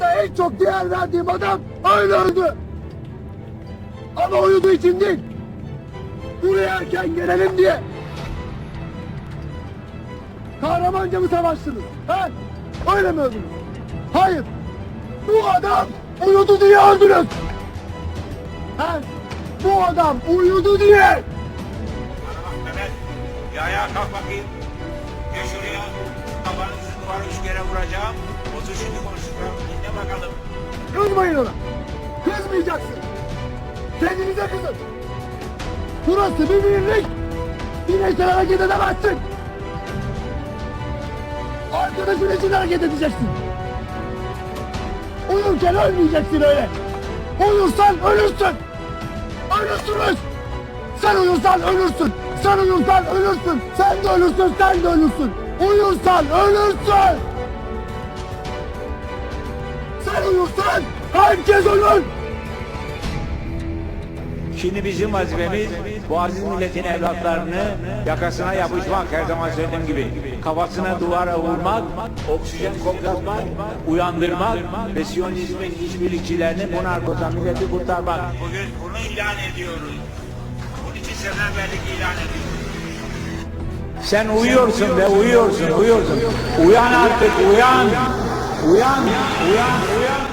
Hayatta en çok değer verdiğim adam öyle öldü. Ama uyuduğu için değil. Buraya erken gelelim diye. Kahramanca mı savaştınız? He? Öyle mi öldünüz? Hayır. Bu adam uyudu diye öldünüz. He? Bu adam uyudu diye. Bana bak Mehmet. Bir ayağa kalk bakayım. Geç şuraya. Kafanızı duvara üç kere vuracağım. Şimdi konuşacağım. Dinle bakalım. Kızmayın ona. Kızmayacaksın. Kendinize kızın. Burası bir birlik. Bireysel hareket edemezsin. Arkadaşın için hareket edeceksin. Uyurken ölmeyeceksin öyle. Uyursan ölürsün. Ölürsünüz. Sen uyursan ölürsün. Sen uyursan ölürsün. Sen de ölürsün, sen de ölürsün. Uyursan ölürsün. Sen uyursan herkes ölür. Şimdi bizim vazifemiz bu aziz milletin evlatlarını yakasına yapışmak her zaman söylediğim gibi. Kafasına duvara vurmak, oksijen koklatmak, uyandırmak ve Siyonizmin işbirlikçilerini bu narkotan milleti kurtarmak. Bugün bunu ilan ediyoruz. Bunun için seferberlik ilan ediyoruz. Sen uyuyorsun ve uyuyorsun, uyuyorsun. Uyan artık, uyan. Uyan, uyan, uyan.